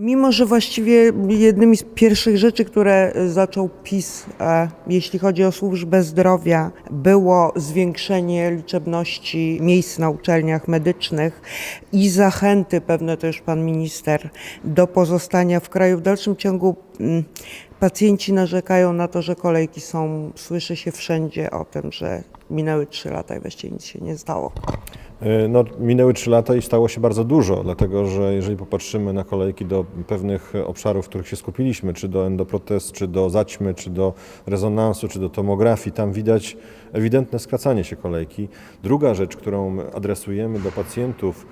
Mimo, że właściwie jednymi z pierwszych rzeczy, które zaczął PiS, e, jeśli chodzi o służbę zdrowia, było zwiększenie liczebności miejsc na uczelniach medycznych i zachęty, pewne to już pan minister, do pozostania w kraju. W dalszym ciągu mm, pacjenci narzekają na to, że kolejki są, słyszy się wszędzie o tym, że minęły trzy lata i właściwie nic się nie stało. E, No, minęły trzy lata i stało się bardzo dużo, dlatego że jeżeli popatrzymy na kolejki do pewnych obszarów, w których się skupiliśmy, czy do endoprotez, czy do zaćmy, czy do rezonansu, czy do tomografii, tam widać ewidentne skracanie się kolejki. Druga rzecz, którą adresujemy do pacjentów,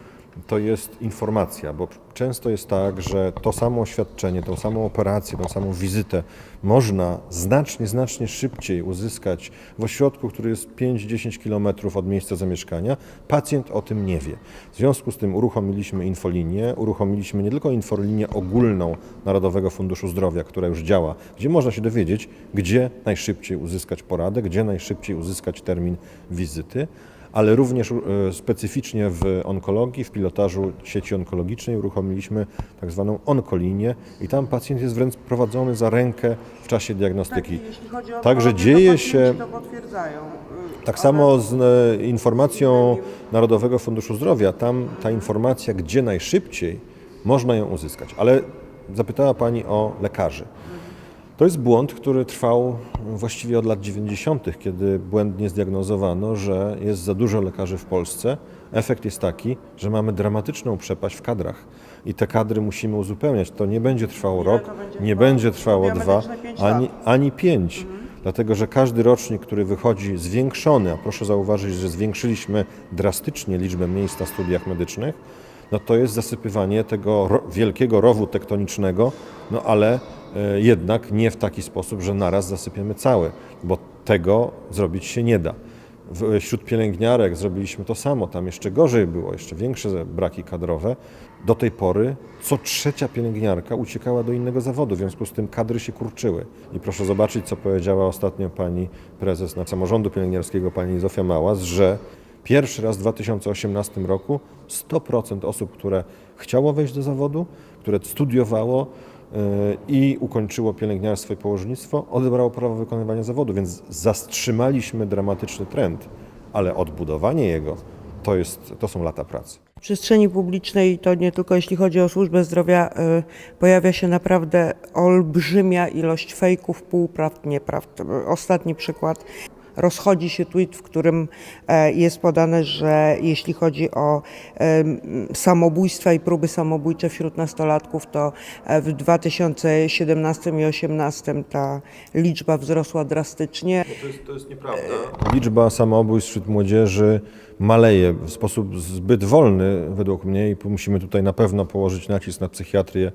to jest informacja, bo często jest tak, że to samo oświadczenie, tą samą operację, tą samą wizytę można znacznie, znacznie szybciej uzyskać w ośrodku, który jest 5-10 kilometrów od miejsca zamieszkania. Pacjent o tym nie wie. W związku z tym uruchomiliśmy infolinię, uruchomiliśmy nie tylko infolinię ogólną Narodowego Funduszu Zdrowia, która już działa, gdzie można się dowiedzieć, gdzie najszybciej uzyskać poradę, gdzie najszybciej uzyskać termin wizyty, ale również e, specyficznie w onkologii, w pilotażu sieci onkologicznej uruchomiliśmy tak zwaną onkolinię i tam pacjent jest wręcz prowadzony za rękę w czasie diagnostyki. Także dzieje się potwierdzają. tak samo z e, informacją Narodowego Funduszu Zdrowia. Tam ta informacja, gdzie najszybciej można ją uzyskać. Ale zapytała Pani o lekarzy. To jest błąd, który trwał właściwie od lat 90., kiedy błędnie zdiagnozowano, że jest za dużo lekarzy w Polsce. Efekt jest taki, że mamy dramatyczną przepaść w kadrach i te kadry musimy uzupełniać. To nie będzie trwało rok, będzie nie trwało? będzie trwało dwa, ani, ani pięć. Dlatego, że każdy rocznik, który wychodzi zwiększony, a proszę zauważyć, że zwiększyliśmy drastycznie liczbę miejsc na studiach medycznych, no to jest zasypywanie tego ro, wielkiego rowu tektonicznego, no ale jednak nie w taki sposób, że naraz zasypiemy całe, bo tego zrobić się nie da. W, wśród pielęgniarek zrobiliśmy to samo, tam jeszcze gorzej było, jeszcze większe braki kadrowe. Do tej pory co trzecia pielęgniarka uciekała do innego zawodu, w związku z tym kadry się kurczyły. I proszę zobaczyć, co powiedziała ostatnio pani prezes na samorządu pielęgniarskiego, pani Zofia Małas, że pierwszy raz w 2018 roku 100% osób, które chciało wejść do zawodu, które studiowało, i ukończyło pielęgniarstwo i położnictwo, odebrało prawo wykonywania zawodu, więc zatrzymaliśmy dramatyczny trend, ale odbudowanie jego to, jest, to są lata pracy. W przestrzeni publicznej, to nie tylko jeśli chodzi o służbę zdrowia, y, pojawia się naprawdę olbrzymia ilość fejków, półprawd, nieprawd. Ostatni przykład. Rozchodzi się tweet, w którym e, jest podane, że jeśli chodzi o samobójstwa i próby samobójcze wśród nastolatków, to e, w 2017 i 2018 ta liczba wzrosła drastycznie. To jest, to jest nieprawda. Liczba samobójstw wśród młodzieży maleje w sposób zbyt wolny według mnie i musimy tutaj na pewno położyć nacisk na psychiatrię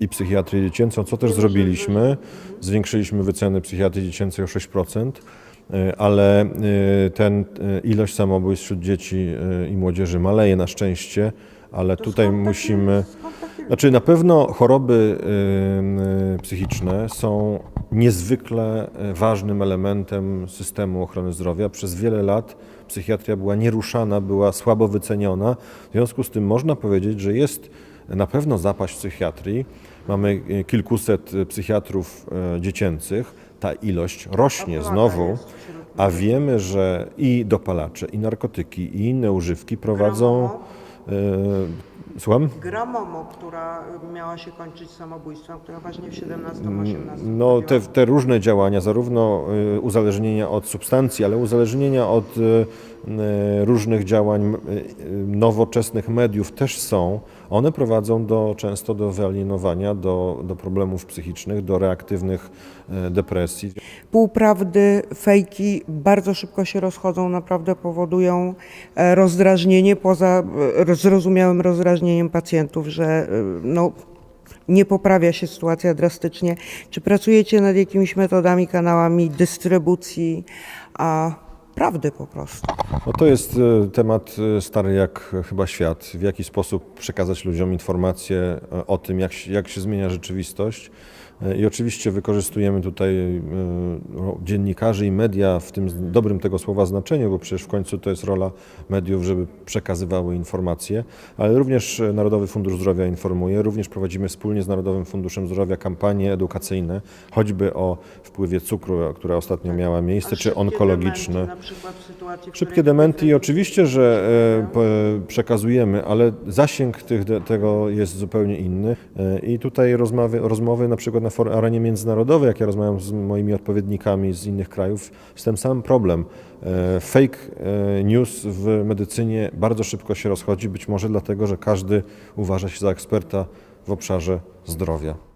i psychiatrię dziecięcą, co też zrobiliśmy. Zwiększyliśmy wyceny psychiatrii dziecięcej o 6%. Y, Ale y, ten y, ilość samobójstw wśród dzieci i młodzieży maleje na szczęście, ale tutaj musimy. Znaczy na pewno choroby psychiczne są niezwykle ważnym elementem systemu ochrony zdrowia. Przez wiele lat psychiatria była nieruszana, była słabo wyceniona. W związku z tym można powiedzieć, że jest na pewno zapaść w psychiatrii. Mamy kilkuset psychiatrów dziecięcych. Ta ilość rośnie znowu, a wiemy, że i dopalacze, i narkotyki, i inne używki prowadzą. Słucham? Gramomo, która miała się kończyć samobójstwem, która właśnie w 17-18 No, te, te różne działania, zarówno y, uzależnienia od substancji, ale uzależnienia od y, y, różnych działań nowoczesnych mediów też są. One prowadzą do, często do wyalienowania, do, do problemów psychicznych, do reaktywnych depresji. Półprawdy, fejki bardzo szybko się rozchodzą, naprawdę powodują e, rozdrażnienie, poza e, zrozumiałym rozdrażnieniem pacjentów, że e, no, nie poprawia się sytuacja drastycznie. Czy pracujecie nad jakimiś metodami, kanałami dystrybucji a prawdy po prostu? No to jest e, temat e, stary jak chyba świat. W jaki sposób przekazać ludziom informacje o tym, jak, jak się zmienia rzeczywistość. E, I oczywiście wykorzystujemy tutaj e, dziennikarzy i media w tym dobrym tego słowa znaczeniu, bo przecież w końcu to jest rola mediów, żeby przekazywały informacje, ale również e, Narodowy Fundusz Zdrowia informuje, również prowadzimy wspólnie z Narodowym Funduszem Zdrowia kampanie edukacyjne, choćby o wpływie cukru, która ostatnio miała miejsce, czy onkologiczne. Sytuacji, Szybkie dementy i oczywiście, że e, p- przekazujemy, ale zasięg tych, tego jest zupełnie inny. E, i tutaj rozmowy, rozmowy na przykład na for- arenie międzynarodowej, jak ja rozmawiam z moimi odpowiednikami z innych krajów, z tym sam problem. E, Fake e, news w medycynie bardzo szybko się rozchodzi, być może dlatego, że każdy uważa się za eksperta w obszarze zdrowia.